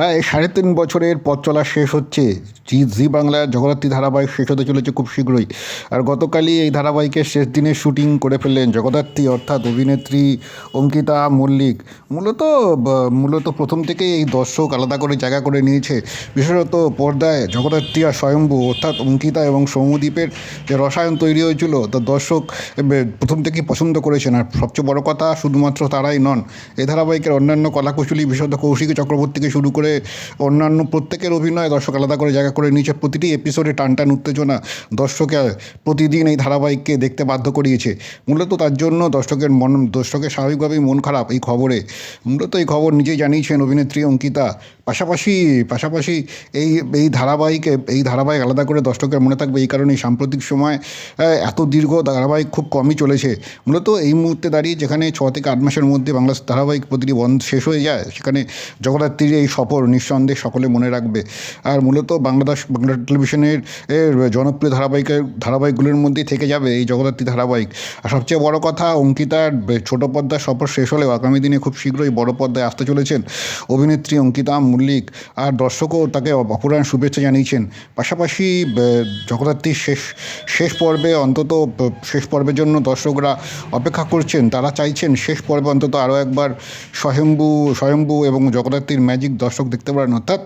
প্রায় সাড়ে তিন বছরের পথ চলা শেষ হচ্ছে। জি জি বাংলার জগদ্ধাত্রী ধারাবাহিক শেষ হতে চলেছে খুব শীঘ্রই। আর গতকালই এই ধারাবাহিকের শেষ দিনে শুটিং করে ফেললেন জগদ্ধাত্রী অর্থাৎ অভিনেত্রী অঙ্কিতা মল্লিক। মূলত মূলত প্রথম থেকেই এই দর্শক আলাদা করে জায়গা করে নিয়েছে। বিশেষত পর্দায় জগদ্ধাত্রী আর স্বয়ম্ভু অর্থাৎ অঙ্কিতা এবং সৌমদ্বীপের যে রসায়ন তৈরি হয়েছিল, তা দর্শক প্রথম থেকেই পছন্দ করেছেন। আর সবচেয়ে বড় কথা, শুধুমাত্র তারাই নন এই ধারাবাহিকের অন্যান্য কলাকুশলী বিশেষত কৌশিকী চক্রবর্তীকে শুরু করে অন্যান্য প্রত্যেকের অভিনয়, দর্শক আলাদা করে জায়গা করে নিয়েছে। প্রতিটি এপিসোডে টান টান উত্তেজনা দর্শকের প্রতিদিন এই ধারাবাহিককে দেখতে বাধ্য করিয়েছে। মূলত তার জন্য দর্শকের মন, দর্শকের স্বাভাবিকভাবেই মন খারাপ এই খবরে। মূলত এই খবর নিজেই জানিয়েছেন অভিনেত্রী অঙ্কিতা। পাশাপাশি পাশাপাশি এই এই ধারাবাহিকে, এই ধারাবাহিক আলাদা করে দর্শকের মনে থাকবে এই কারণেই সাম্প্রতিক সময় এত দীর্ঘ ধারাবাহিক খুব কমই চলেছে। মূলত এই মুহূর্তে দাঁড়িয়ে যেখানে ছ থেকে আট মাসের মধ্যে বাংলা ধারাবাহিক প্রতিটি বন্ধ শেষ হয়ে যায়, সেখানে জগদ্ধাত্রীর এই সফর নিঃসন্দেহে সকলে মনে রাখবে। আর মূলত বাংলাদেশ, বাংলা টেলিভিশনের জনপ্রিয় ধারাবাহিকের, ধারাবাহিকগুলির মধ্যেই থেকে যাবে এই জগদ্ধাত্রী ধারাবাহিক। আর সবচেয়ে বড় কথা অঙ্কিতার ছোট পর্দার সফর শেষ হলেও আগামী দিনে খুব শীঘ্রই বড় পর্দায় আসতে চলেছেন। অভিনেত্রী অঙ্কিতা মল্লিক আর দর্শকও তাকে অপরায়ণ শুভেচ্ছা জানিয়েছেন। পাশাপাশি জগদ্ধাত্রীর শেষ শেষ পর্বে অন্তত শেষ পর্বের জন্য দর্শকরা অপেক্ষা করছেন। তারা চাইছেন শেষ পর্বে অন্তত আরও একবার স্বয়ম্ভু স্বয়ম্ভু এবং জগদ্ধাত্রীর ম্যাজিক দর্শক দেখতে পারেন। অর্থাৎ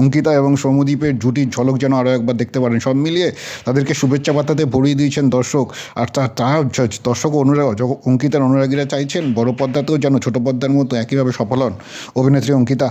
অঙ্কিতা এবং সৌমদ্বীপের জুটির ঝলক যেন আরও একবার দেখতে পারেন। সব মিলিয়ে তাদেরকে শুভেচ্ছা বার্তাতে ভরিয়ে দিয়েছেন দর্শক। আর তারা দর্শক অনুরাগ অঙ্কিতার অনুরাগীরা চাইছেন বড় পর্দাতেও যেন ছোট পর্দার মতো একইভাবে সফল হন। অভিনেত্রী অঙ্কিতা।